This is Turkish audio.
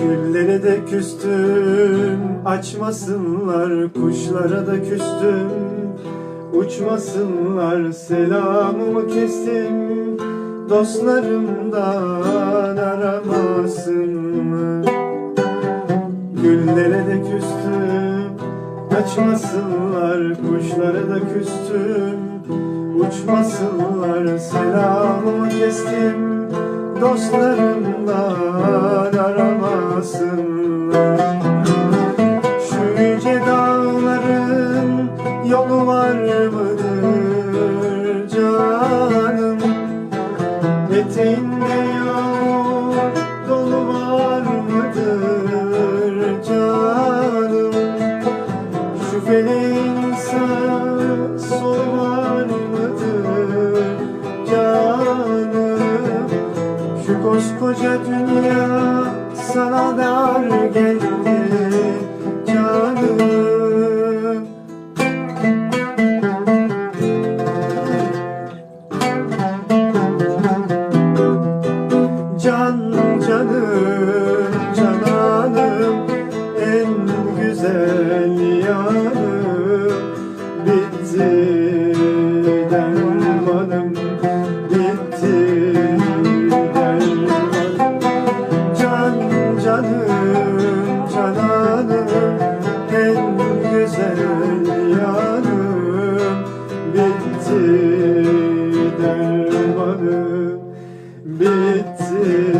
Güllere de küstüm açmasınlar Kuşlara da küstüm. Uçmasınlar Selamımı kestim. Dostlarımdan aramasınlar Güllere de küstüm açmasınlar Kuşlara da küstüm. Uçmasınlar Selamımı kestim. Dostlarımdan yolu var mıdır canım. Eteğinde yağmur dolu var mıdır canım? Şu feleğin sağ sol var mıdır canım? Şu koskoca dünya sana dar geldi dermanım bitti dermanım bitti dermanım. Can canım cananım en güzel yarım bitti dermanım bitti.